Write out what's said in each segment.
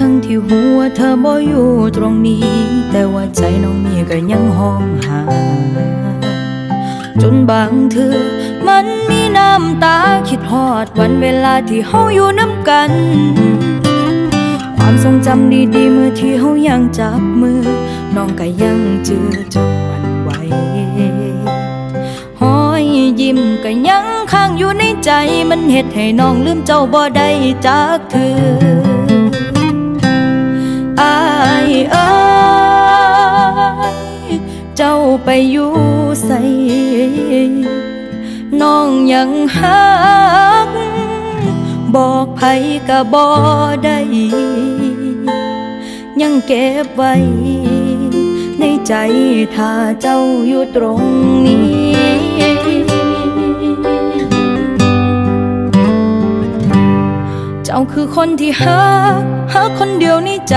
ทั้งที่หัวเธอบ่อยู่ตรงนี้ แต่ว่าใจน้องนี่ก็ยังห้องหา จนบางเธอมันมีน้ำตาคิดฮอดวันเวลาที่เฮาอยู่น้ำกัน ความทรงจำดีๆเมื่อที่เฮายังจับมือ น้องก็ยังจือจนหวันไหวห้อยยิ้มก็ยังค้างอยู่ในใจมันเฮ็ดให้น้องลืมเจ้าบ่ได้จากเธอายเอ้ยเจ้าไปอยู่ใส่น้องยังหัก บอกไผก็บ่ได้ยังเก็บไว้ ในใจถ้าเจ้าอยู่ตรงนี้เจ้าคือคนที่หักหักคนเดียวในใจ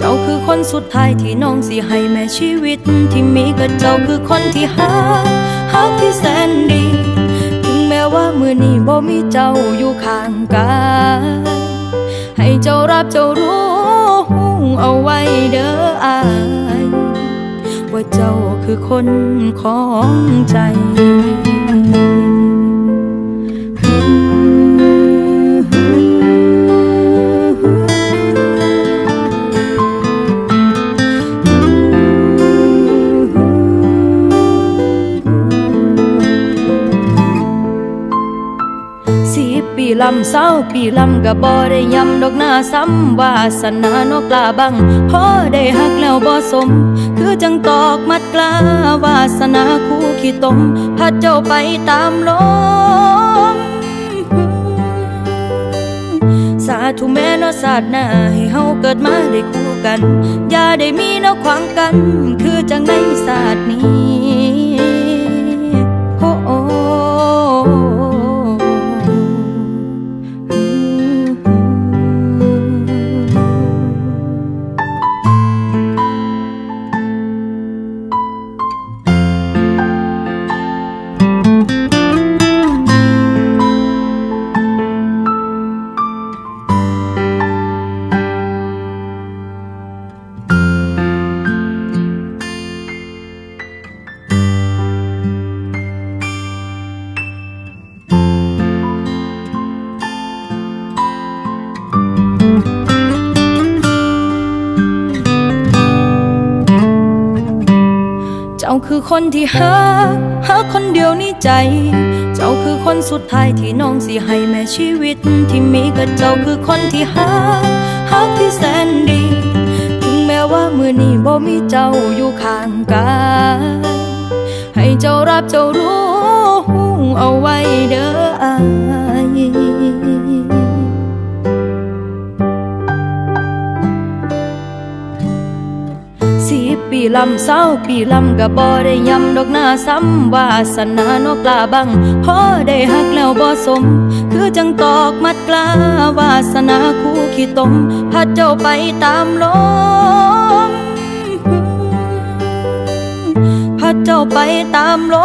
เจ้าคือคนสุดท้ายที่น้องสิให้แม่ชีวิตที่มีก็เจ้าคือคนที่หักหักที่แสนดี ถึงแม้ว่ามือนี้บ่มีเจ้าอยู่ข้างกายให้เจ้ารับเจ้ารู้เอาไว้เด้ออายว่าเจ้าคือคนของใจ ลำเศร้าปีลำก็บ่ได้ย้ำดอกหน้าซ้ำวาสนานกกลาบังพอได้หักแล้วบ่สม คือจังตอกมัดกล้าวาสนาคู่ขี้ตมพัดเจ้าไปตามลมสาธุแม่นอศาสตร์หน้าให้เฮาเกิดมาได้คู่กัน อย่าได้มีนวขวางกัน คือจังในศาสตร์นี้ คือคนที่หักหักคนเดียวในใจ เจ้าคือคนสุดท้ายที่น้องสิให้แม่ชีวิตที่มีก็เจ้าคือคนที่หักหักที่แสนดี ถึงแม้ว่ามือนี้บ่มีเจ้าอยู่ข้างกายให้เจ้ารับเจ้ารู้เอาไว้เด้อ สิบปีลำเศร้าปีลำกะบ่ได้ย้ำดอกหน้าซ้ำวาสนานกลาบังพอได้หักแล้วบ่สม คือจังตอกมัดกล้าวาสนาคู่ขี้ตมพัดเจ้าไปตามลมพัดเจ้าไปตามล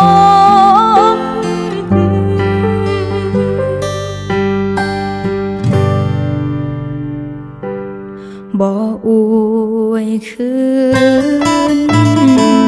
ม บ่อวยคืน